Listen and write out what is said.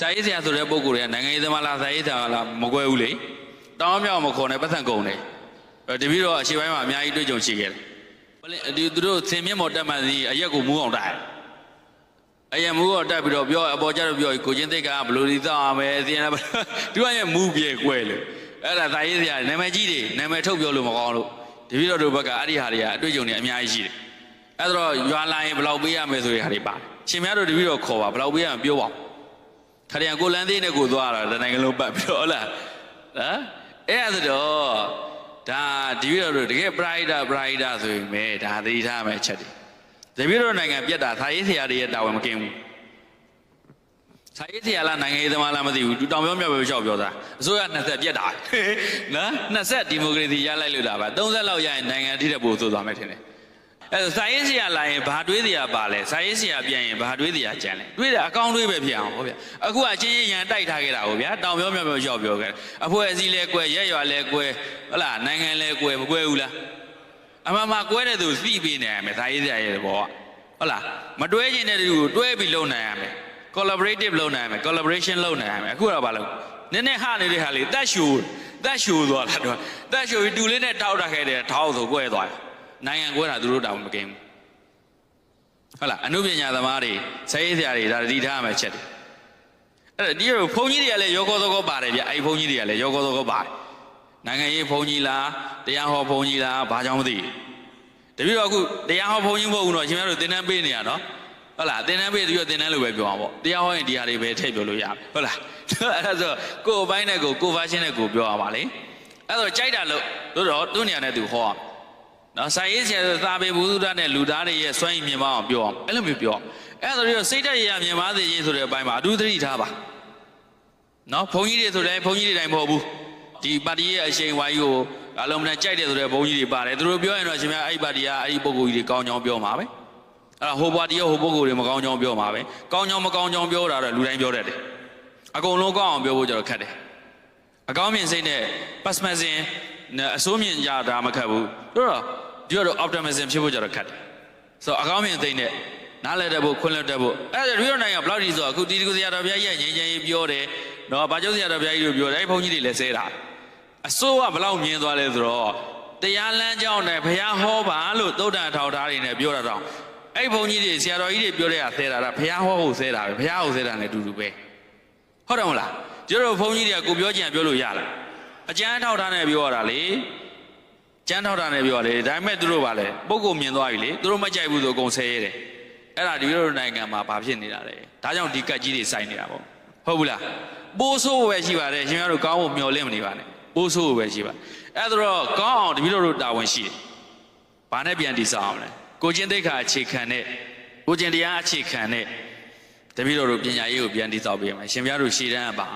စာရေးဆရာဆိုတဲ့ပုံကိုယ်တွေကနိုင်ငံရေးသမားလားစာရေးဆရာလားမကွဲဘူးလေတောင်းမြောက်မခေါ်နဲ့ပတ်သက်ကုန်တယ်အဲ့တပည့်တော်အရှိပိုင်းမှာအများကြီးတွေ့ကြုံရှိခဲ့တယ်ဘလဒီသူတို့ဆင်မြင့်မော်တက်မှန်စီအရက်ကိုမူးအောင်တိုက်အရက်မူးအောင်တက်ပြီးတော့ပြောအပေါ်ကျတော့ပြောကိုချင်းသိက္ခာဘလို့ဒီသောက်အောင်ပဲအစင်းလည်းသူကရဲ့မူးပြေကွဲလို့အဲ့ဒါစာရေးဆရာနာမည်ကြီးတွေနာမည်ထုတ်ပြောလို့မကောင်းလို့တပည့်တော်တို့ဘက်ကအဲ့ဒီဟာတွေကအတွေ့အကြုံတွေအများကြီးရှိတယ်အဲ့တော့ရွာလာရင်ဘယ်လောက်ပေးရမယ်ဆိုတဲ့ဟာတွေပါတယ်ရှင်များတို့တပည့်တော်ခေါ်ပါဘယ်လောက်ပေးရမပြောပါဦး ခရယံကိုလန်းသေးနဲ့ကိုသွားတာတနိုင်ငံလုံးပတ်ပြီးတော့ဟုတ်လားဟမ်အဲ့ဒါဆိုတော့ဒါဒီပြီးတော့တကယ် brighter brighter ဆိုရင်ပဲဒါသတိထားမယ်အချက်တွေတပည့်တော်နိုင်ငံပြတ်တာသာရေးဆရာတွေရဲ့တာဝန်မကင်းဘူးသာရေးဆရာလားနိုင်ငံရေးသမားလားမသိဘူးသူတောင်ပြောမြောက်ပြောလျှောက်ပြောတာအစိုးရ20ပြတ်တာနော်20ဒီမိုကရေစီရလိုက်လို့တာပါ30လောက်ရရင်နိုင်ငံအထိတက်ဖို့ဆိုသွားမယ်ထင်တယ် အဲ့ဒါစာရေးဆရာလာရင်ဘာတွေးစရာပါလဲစာရေးဆရာပြန်ရင်ဘာတွေးစရာကြံလဲတွေးတာအကောင်းတွေးပဲဖြစ်အောင်ဟောဗျအခုကအချင်းချင်းရန်တိုက်ထားခဲ့တာဟောဗျာတောင်ပြောမြောက်ပြောလျှောက်ပြောခဲ့အဖွဲ့အစည်းလဲကွဲရက်ရွာလဲကွဲဟုတ်လားနိုင်ငံလဲကွဲမကွဲဘူးလားအမှန်မှကွဲတဲ့သူသိပေးနေရမယ်ဒါရေးစရာရဲ့ဘောကဟုတ်လားမတွဲခြင်းတဲ့သူကိုတွဲပြီးလုပ်နိုင်ရမယ် collaborative လုပ်နိုင်ရမယ် collaboration လုပ်နိုင်ရမယ်အခုတော့ဘာလုပ်နည်းနည်းဟနေတဲ့ဟာလေးတက်ရှူတက်ရှူသွားတာတော့တက်ရှူပြီးတူလေးနဲ့ထောက်တာခဲ့တယ်ထောက်ဆိုကွဲသွားတယ် နိုင်ငံကွဲတာသူတို့တောင်မကင်းဘူးဟုတ်လားအနုပညာသမားတွေဆရေးစရာတွေဒါတတိထားရမယ်ချက်တွေအဲ့ဒါဒီဘုန်းကြီးတွေကလည်းရောကောသောကောပါတယ်ဗျအဲ့ဒီဘုန်းကြီးတွေကလည်းရောကောသောကောပါတယ်နိုင်ငံရေးဘုံကြီးလားတရားဟောဘုံကြီးလားဘာကြောင့်မသိဘူးတပည့်တော်အခုတရားဟောဘုံကြီးမဟုတ်ဘူးတော့ရှင်များတို့သင်တန်းပေးနေရနော်ဟုတ်လားသင်တန်းပေးပြီးတော့သင်တန်းလို့ပဲပြောအောင်ပေါ့တရားဟောရင်တရားတွေပဲထည့်ပြောလို့ရမယ်ဟုတ်လားအဲ့ဒါဆိုကိုယ်အပိုင်းနဲ့ကိုယ်ကိုယ်ဖာရှင်းနဲ့ကိုယ်ပြောရပါလေအဲ့တော့ကြိုက်တာလို့တို့တော့သူ့နေရာနဲ့သူဟောအောင် နော်စာရေးဆရာဆိုသာပေဘုသူဒ္ဓနဲ့လူသားတွေရဲ့စွမ်းရည်မြင်မအောင်ပြောအောင်အဲ့လိုမျိုးပြောအဲ့ဒါတော့စိတ်ဓာတ်ရရမြင်ပါစေခြင်းဆိုတဲ့အပိုင်းမှာအထူးသတိထားပါနော်ဘုန်းကြီးတွေဆိုလည်းဘုန်းကြီးတွေတိုင်းမဟုတ်ဘူးဒီပါတီရဲ့အရှိန်ဝါကြီးကိုအလုံးမနဲ့ကြိုက်တယ်ဆိုတဲ့ဘုန်းကြီးတွေပါတယ်သူတို့ပြောရင်တော့ရှင်များအဲ့ဒီပါတီကအဲ့ဒီပုံကိုယ်ကြီးတွေကောင်းကြောင်းပြောမှာပဲအဲ့ဒါဟိုပါတီရောဟိုပုံကိုယ်တွေမကောင်းကြောင်းပြောမှာပဲကောင်းကြောင်းမကောင်းကြောင်းပြောတာတော့လူတိုင်းပြောတတ်တယ်အကုန်လုံးကောင်းအောင်ပြောဖို့ကြတော့ခက်တယ် အကောင်းမြင်စိတ်နဲ့ pessimism နဲ့အဆိုးမြင်ကြတာမခက်ဘူးတို့တော့ဒီတော့ optimism ဖြစ်ဖို့ကြတော့ခက်တယ်ဆိုတော့အကောင်းမြင်စိတ်နဲ့နားလည်တတ်ဖို့ခွင့်လွှတ်တတ်ဖို့အဲ့ဒါရီရောနိုင်ငံဘယ်လောက်ကြီးဆိုတော့အခုတီတီကိုစရာတော်ဘုရားကြီးရဲ့ငြိမ်းချမ်းရေးပြောတယ်နော်ဘာကျုပ်စရာတော်ဘုရားကြီးတို့ပြောတယ်အဲ့ဒီဘုန်းကြီးတွေလည်းဆဲတာအစိုးကဘယ်လောက်မြင်သွားလဲဆိုတော့တရားလမ်းကြောင်းနဲ့ဘုရားဟောပါလို့သုဒ္ဓထောက်ထားတွေနဲ့ပြောတာတော့အဲ့ဒီဘုန်းကြီးတွေဆရာတော်ကြီးတွေပြောတဲ့ဟာဆဲတာကဘုရားဟောဖို့ဆဲတာပဲဘုရားဟောဆဲတာနဲ့အတူတူပဲဟုတ်တယ်မဟုတ်လား ကျတို့ဘုန်းကြီးတွေကကိုပြောကြံပြောလို့ရလားအကျမ်းထောက်ထားနဲ့ပြောရတာလေကျန်းထောက်တာနဲ့ပြောတယ်ဒါပေမဲ့သူတို့ပါလေပုံကိုမြင်သွားပြီလေသူတို့မကြိုက်ဘူးဆိုအကုန်ဆဲရတယ်အဲ့ဒါဒီလိုနိုင်ငံမှာဘာဖြစ်နေတာလဲဒါကြောင့်ဒီကတ်ကြီးတွေစိုက်နေတာပေါ့ဟုတ်ဘူးလားပိုးဆိုးပဲရှိပါတယ်ရှင်များတို့ကောင်းဖို့မျှော်လင့်မနေပါနဲ့ပိုးဆိုးပဲရှိပါအဲ့ဒါတော့ကောင်းအောင်တပည့်တော်တို့တာဝန်ရှိတယ်ဘာနဲ့ပြန်တည်ဆောက်အောင်လဲကိုချင်းသိက္ခာအခြေခံတဲ့ကိုချင်းတရားအခြေခံတဲ့တပည့်တော်တို့ပညာရေးကိုပြန်တည်ဆောက်ပေးရမယ်ရှင်များတို့ရှေ့တန်းကပါ